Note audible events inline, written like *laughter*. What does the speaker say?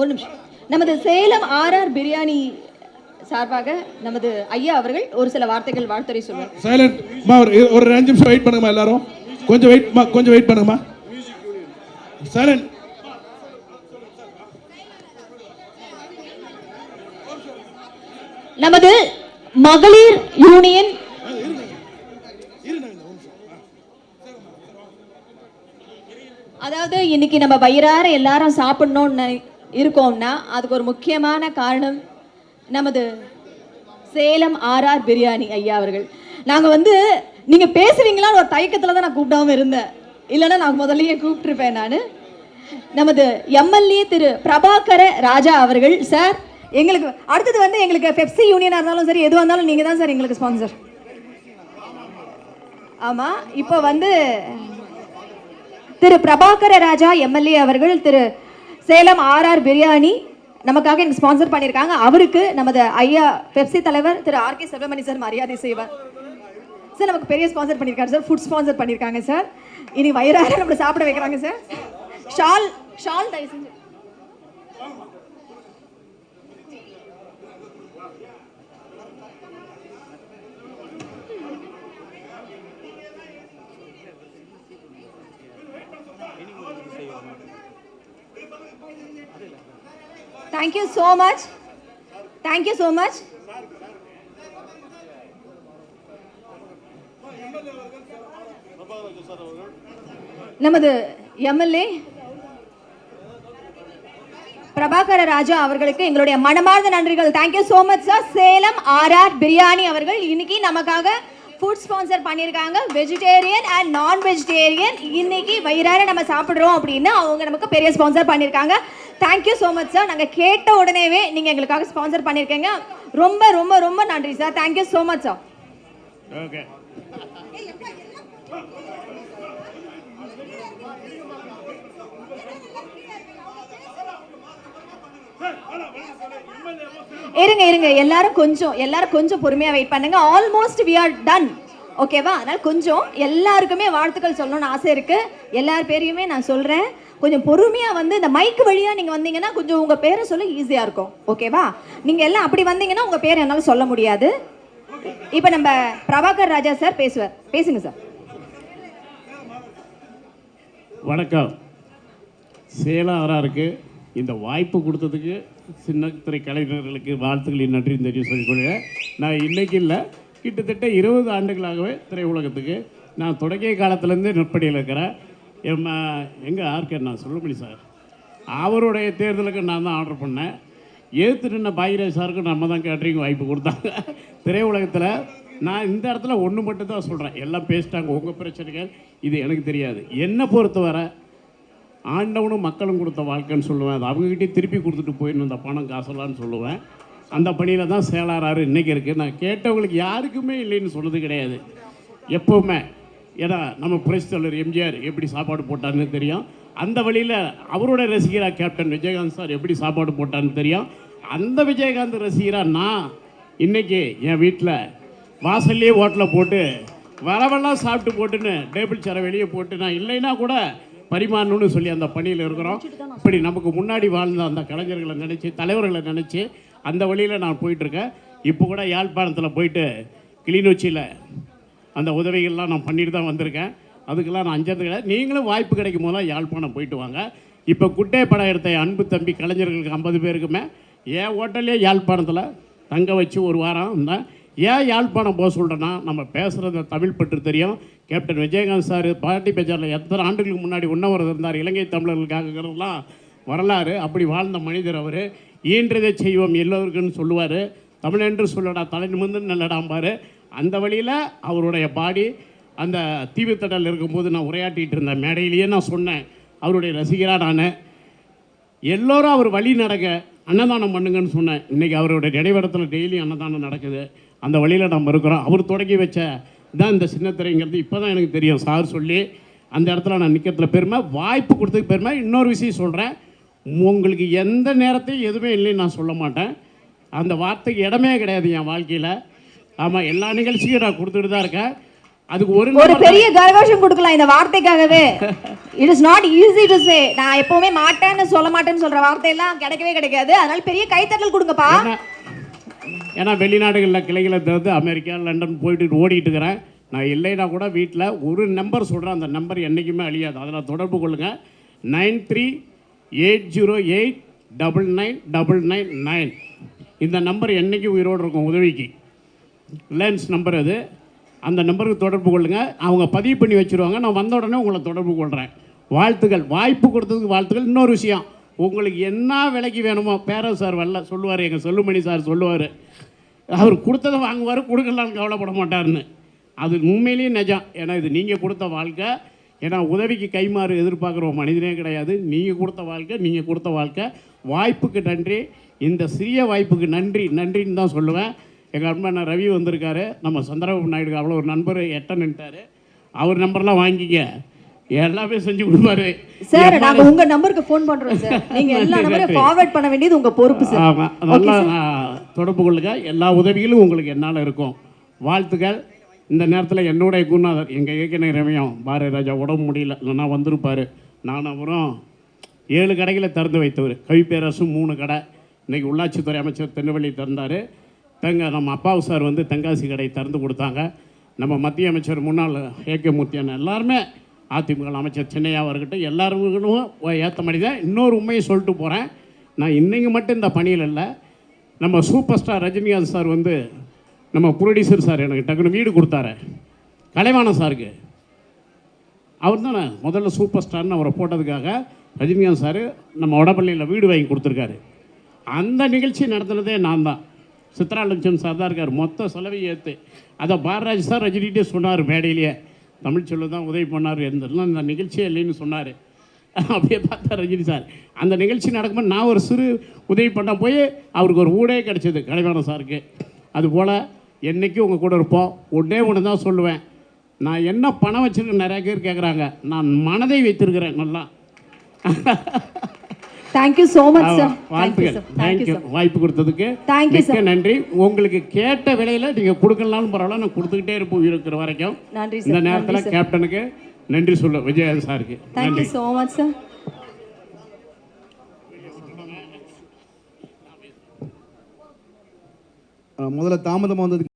ஒரு நிமிஷம். நமது சேலம் ஆர்ஆர் பிரியாணி சார்பாக நமது ஐயா அவர்கள் ஒரு சில வார்த்தைகள் வாழ்த்துறை சொல்வார். சைலண்ட் ஒரு அஞ்சு நிமிஷம் வெயிட் பண்ணுங்கம்மா எல்லாரும். கொஞ்சம் வெயிட் கொஞ்சம் வெயிட் பண்ணுங்கம்மா. சைலண்ட் நமது மகளிர் யூனியன் அதாவது இன்னைக்கு நம்ம வயிறார எல்லாரும் சாப்பிடணும்னு இருக்கோம்னா அதுக்கு ஒரு முக்கியமான காரணம் நமது சேலம் ஆர்ஆர் பிரியாணி ஐயா அவர்கள். நாங்கள் வந்து நீங்கள் பேசுவீங்களான்னு ஒரு தயக்கத்தில் தான் நான் கூப்பிடாமல் இருந்தேன். இல்லைன்னா நான் முதல்லயே கூப்பிட்டுருப்பேன் நான். நமது எம்எல்ஏ திரு பிரபாகர ராஜா அவர்கள் சார் எங்களுக்கு அடுத்தது வந்து எங்களுக்கு பெப்சி யூனியனாக இருந்தாலும் சரி எதுவாக இருந்தாலும் நீங்கள் தான் சார் எங்களுக்கு ஸ்பான்சர் ஆமாம் இப்போ வந்து திரு பிரபாகர ராஜா எம்எல்ஏ அவர்கள் திரு சேலம் ஆர்ஆர் பிரியாணி நமக்காக எனக்கு ஸ்பான்சர் பண்ணியிருக்காங்க. அவருக்கு நமது ஐயா பெப்சி தலைவர் திரு ஆர் கே செல்வமணி சார் மரியாதை செய்வார். சார் நமக்கு பெரிய ஸ்பான்சர் பண்ணியிருக்காரு சார். ஃபுட் ஸ்பான்சர் பண்ணியிருக்காங்க சார். இனி வயிறார நம்மளை சாப்பிட வைக்கிறாங்க சார். ஷால் ஷால் தயவு செஞ்சு. Thank you so much. Thank you so much. நமது எம்எல்ஏ பிரபாகர ராஜா அவர்களுக்கு எங்களுடைய மனமார்ந்த நன்றிகள் thank you so much sir Salem R Biryani அவர்கள் இன்னைக்கு நமக்காக ஃபுட் ஸ்பான்சர் பண்ணியிருக்காங்க. வெஜிடேரியன் அண்ட் நான் வெஜிடேரியன் இன்னைக்கு வயிறார நம்ம சாப்பிட்றோம் அப்படின்னு அவங்க நமக்கு பெரிய ஸ்பான்சர் பண்ணியிருக்காங்க. தேங்க்யூ so மச் சார் நாங்கள் கேட்ட உடனேவே நீங்கள் எங்களுக்காக ஸ்பான்சர் பண்ணியிருக்கீங்க. ரொம்ப ரொம்ப ரொம்ப நன்றி sir thank you so much sir okay இருங்க இருங்க. எல்லாரும் கொஞ்சம் எல்லாரும் கொஞ்சம் பொறுமையா வெயிட் பண்ணுங்க. ஆல்மோஸ்ட் வி ஆர் டன் ஓகேவா அதனால கொஞ்சம் எல்லாருக்குமே வாழ்த்துக்கள் சொல்லணும்னு ஆசை இருக்கு. எல்லார் பேரையுமே நான் சொல்றேன். கொஞ்சம் பொறுமையா வந்து இந்த மைக் வழியா நீங்க வந்தீங்கன்னா கொஞ்சம் உங்க பேரை சொல்ல ஈஸியா இருக்கும். ஓகேவா நீங்க எல்லாம் அப்படி வந்தீங்கன்னா உங்க பேரை என்னால சொல்ல முடியாது. இப்போ நம்ம பிரபாகர் ராஜா சார் பேசுவார். பேசுங்க சார் வணக்கம். சேலம் ஆனால் இருக்குது இந்த வாய்ப்பு கொடுத்ததுக்கு சின்னத்திரை கலைஞர்களுக்கு வாழ்த்துக்களின் நன்றி தெரியும் சொல்லிக்கொள்ள நான் இன்றைக்கு இல்லை கிட்டத்தட்ட இருபது ஆண்டுகளாகவே திரையுலகத்துக்கு நான் தொடங்கிய காலத்துலேருந்து நற்படியில் இருக்கிறேன். எம் எங்கே ஆர்கே நான் சொல்லுபடி சார். அவருடைய தேர்தலுக்கு நான் தான் ஆர்டர் பண்ணேன். ஏற்று நின்ன பாகிராஜ் சாருக்கு நம்ம தான் கேட்டரிங் வாய்ப்பு கொடுத்தாங்க. திரையுலகத்தில் நான் இந்த இடத்துல ஒன்று மட்டும் தான் சொல்கிறேன் எல்லாம் பேசிட்டாங்க உங்கள் பிரச்சனைகள் இது எனக்கு தெரியாது. என்னை பொறுத்தவரை ஆண்டவனும் மக்களும் கொடுத்த வாழ்க்கைன்னு சொல்லுவேன். அது அவங்ககிட்டே திருப்பி கொடுத்துட்டு போயிடணும் அந்த பணம் காசெல்லாம்னு சொல்லுவேன். அந்த பணியில் தான் சேலாராரு இன்றைக்கி இருக்குது நான் கேட்டவங்களுக்கு யாருக்குமே இல்லைன்னு சொன்னது கிடையாது. எப்போவுமே. ஏன்னா நம்ம புரட்சித்தலைவர் எம்ஜிஆர் எப்படி சாப்பாடு போட்டார்னு தெரியும். அந்த வழியில் அவரோட ரசிகராக கேப்டன் விஜயகாந்த் சார் எப்படி சாப்பாடு போட்டார்னு தெரியும். அந்த விஜயகாந்த் ரசிகராக நான் இன்றைக்கி என் வீட்டில் வாசல்லையே ஹோட்டலில் போட்டு வரவெல்லாம் சாப்பிட்டு போட்டுன்னு டேபிள் சேரை வெளியே போட்டு நான் இல்லைன்னா கூட பரிமாறணும்னு சொல்லி அந்த பணியில் இருக்கிறோம். இப்படி நமக்கு முன்னாடி வாழ்ந்த அந்த கலைஞர்களை நினச்சி தலைவர்களை நினச்சி அந்த வழியில் நான் போயிட்டுருக்கேன். இப்போ கூட யாழ்ப்பாணத்தில் போயிட்டு கிளிநொச்சியில் அந்த உதவிகள்லாம் நான் பண்ணிட்டு தான் வந்திருக்கேன். அதுக்கெல்லாம் நான் அஞ்சது கிடையாது. நீங்களும் வாய்ப்பு கிடைக்கும் போதெல்லாம் யாழ்ப்பாணம் போயிட்டு வாங்க. இப்போ குட்டை படம் எடுத்த அன்பு தம்பி கலைஞர்களுக்கு ஐம்பது பேருக்குமே என் ஹோட்டல்லே யாழ்ப்பாணத்தில் தங்க வச்சு ஒரு வாரம் இருந்தேன் ஏன் யாழ்ப்பாணம் போக சொல்கிறேன்னா நம்ம பேசுகிறது தமிழ் பற்று தெரியும். கேப்டன் விஜயகாந்த் சார் பாட்டி பேச்சாளர் எத்தனை ஆண்டுகளுக்கு முன்னாடி உண்ணவரது இருந்தார் இலங்கை தமிழர்களுக்காகலாம் வரலாறு. அப்படி வாழ்ந்த மனிதர் அவர். ஈன்றதை செய்வோம் எல்லோருக்குன்னு சொல்லுவார். தமிழென்று சொல்லடா தலை நிமிர்ந்து நல்லடாம்பார். அந்த வழியில் அவருடைய பாடி அந்த தீவுத்தடல் இருக்கும்போது நான் உரையாட்டிகிட்டு இருந்தேன் மேடையிலேயே நான் சொன்னேன். அவருடைய ரசிகராக நான். எல்லோரும் அவர் வழி நடக்க அன்னதானம் பண்ணுங்கன்னு சொன்னேன். இன்றைக்கி அவருடைய நினைவிடத்தில் டெய்லி அன்னதானம் நடக்குது. அந்த வழியில் நம்ம இருக்கிறோம் அவர் தொடங்கி வச்ச தான் இந்த சின்னத்திரைங்கிறது இப்போ தான் எனக்கு தெரியும். சார் சொல்லி அந்த இடத்துல நான் நிற்கிறதுல பெருமை வாய்ப்பு கொடுத்ததுக்கு பெருமை. இன்னொரு விஷயம் சொல்கிறேன் உங்களுக்கு எந்த நேரத்தையும் எதுவுமே இல்லைன்னு நான் சொல்ல மாட்டேன். அந்த வார்த்தைக்கு இடமே கிடையாது என் வாழ்க்கையில். ஆமாம் எல்லா நிகழ்ச்சியும் நான் கொடுத்துட்டு தான் இருக்கேன். அதுக்கு ஒரு ஒரு பெரிய கரகோஷம் கொடுக்கலாம் இந்த வார்த்தைக்காகவே. It is not easy to say நான் எப்பவுமே மாட்டேன்னு சொல்ல மாட்டேன்னு சொல்ற வார்த்தையெல்லாம் கிடைக்கவே கிடைக்காது. அதனால பெரிய கைத்தட்டல் கொடுங்கப்பா. ஏன்னா வெளிநாடுகளில் கிளைகளை தவிர்த்து அமெரிக்கா லண்டன் போயிட்டு ஓடிட்டு இருக்கிறேன். நான் இல்லைன்னா கூட வீட்டில் ஒரு நம்பர் சொல்கிறேன் அந்த நம்பர் என்றைக்குமே அழியாது. அதில் தொடர்பு கொள்ளுங்கள் nine three eight zero eight double nine double nine nine. இந்த நம்பர் என்றைக்கும் உயிரோடு இருக்கும்? உதவிக்கு. ரிலையன்ஸ் நம்பர் அது. அந்த நம்பருக்கு தொடர்பு கொள்ளுங்கள் அவங்க பதிவு பண்ணி வச்சுருவாங்க. நான் வந்த உடனே உங்களை தொடர்பு கொள்கிறேன் வாழ்த்துக்கள். வாய்ப்பு கொடுத்ததுக்கு வாழ்த்துக்கள். இன்னொரு விஷயம். உங்களுக்கு என்ன விலைக்கு வேணுமோ பேர சார் வரல சொல்லுவார். எங்கள் சொல்லுமணி சார் சொல்லுவார். அவர் கொடுத்ததை வாங்குவார் கொடுக்கலான்னு கவலைப்பட மாட்டாருன்னு. அது உண்மையிலேயே நிஜம். ஏன்னா இது நீங்கள் கொடுத்த வாழ்க்கை. ஏன்னா உதவிக்கு கைமாறு எதிர்பார்க்குற மனிதனே கிடையாது. நீங்கள் கொடுத்த வாழ்க்கை நீங்கள் கொடுத்த வாழ்க்கை. வாய்ப்புக்கு நன்றி. இந்த சிறிய வாய்ப்புக்கு நன்றி நன்றின்னு தான் சொல்லுவேன். எங்கள் அண்ணன் ரவி வந்திருக்காரு. நம்ம சந்திரபாபு நாயுடுக்கு அவ்வளோ ஒரு நண்பர் எட்ட நின்ட்டாரு அவர் நம்பர்லாம் வாங்கிக்க. எல்லாமே செஞ்சு கொடுப்பாரு. சார் நாங்க உங்க நம்பருக்கு ஃபோன் பண்றோம் சார். நீங்க எல்லா நம்பரையும் ஃபார்வர்ட் பண்ண வேண்டியது உங்க பொறுப்பு சார். ஆமாம் நல்லா தொடர்பு கொள்ளுங்க எல்லா உதவிகளும் உங்களுக்கு என்னால் இருக்கும். வாழ்த்துக்கள். இந்த நேரத்தில் என்னுடைய குருநாதர் எங்கள் இயக்குனர் ரமயம் பாரதி ராஜா உடம்பு முடியல. இல்லைன்னா வந்திருப்பார். நான் அப்புறம் ஏழு கடைகளை திறந்து வைத்தவர். கவிப்பேரசும் மூணு கடை. இன்றைக்கி உள்ளாட்சித்துறை அமைச்சர் திருநெல்வேலி திறந்தார். தங்க நம்ம அப்பாவு சார் வந்து தென்காசி கடை திறந்து கொடுத்தாங்க. நம்ம மத்திய அமைச்சர் முன்னாள் ஏகே மூர்த்தியான எல்லாருமே அதிமுக அமைச்சர் சென்னையாக இருக்கட்டும் எல்லாருக்கும் ஏற்ற மாதிரி தான் இன்னொரு உண்மையை சொல்லிட்டு போகிறேன் நான் இன்றைக்கு மட்டும் இந்த பணியில் இல்லை. நம்ம சூப்பர் ஸ்டார் ரஜினிகாந்த் சார் வந்து நம்ம ப்ரொடியூசர் சார் எனக்கு டக்குனு வீடு கொடுத்தாரு. கலைவாணன் சாருக்கு. அவர் தானே முதல்ல சூப்பர் ஸ்டார்னு அவரை போட்டதுக்காக ரஜினிகாந்த் சார் நம்ம வடபள்ளியில் வீடு வாங்கி கொடுத்துருக்காரு. அந்த நிகழ்ச்சி நடத்துனதே நான் தான். சித்ரா லட்சம் சார் தான் இருக்கார். மொத்த செலவையும் ஏற்று அதை பாரராஜ் சார் ரஜினிகிட்டே சொன்னார் மேடையிலேயே. தமிழ்ச்சொல்லு தான் உதவி பண்ணார். இருந்ததுலாம் இந்த நிகழ்ச்சியே இல்லைன்னு சொன்னார். *laughs* அப்படியே பார்த்தா ரஜினி சார். அந்த நிகழ்ச்சி நடக்கும்போது நான் ஒரு சிறு உதவி பண்ண போய் அவருக்கு ஒரு ஊடே கிடச்சிது கலைவாணன் சாருக்கு. அதுபோல் என்றைக்கும் உங்கள் கூட இருப்போம் ஒன்றே ஒன்று தான் சொல்லுவேன். நான் என்ன பணம் வச்சுருக்கேன் நிறைய பேர் கேட்குறாங்க நான் மனதை வைத்திருக்கிறேன் நல்லா. Thank you so much sir thank you வாழ்த்துக்கள் sir thank you thank you sir வாய்ப்பு கொடுத்ததுக்கு Thank you, மிக்க நன்றி. உங்களுக்கு கேட்ட விலையில் நீங்கள் கொடுக்கலனாலும் பரவாயில்ல நான் கொடுத்துக்கிட்டே இருப்போம் இருக்கிற வரைக்கும். நன்றி இந்த சார் நேரத்தில் சார் கேப்டனுக்கு நன்றி சொல்ல விஜயா சாருக்கு. தேங்க்யூ சோ மச் சார் முதல்ல தாமதமாக வந்ததுக்கு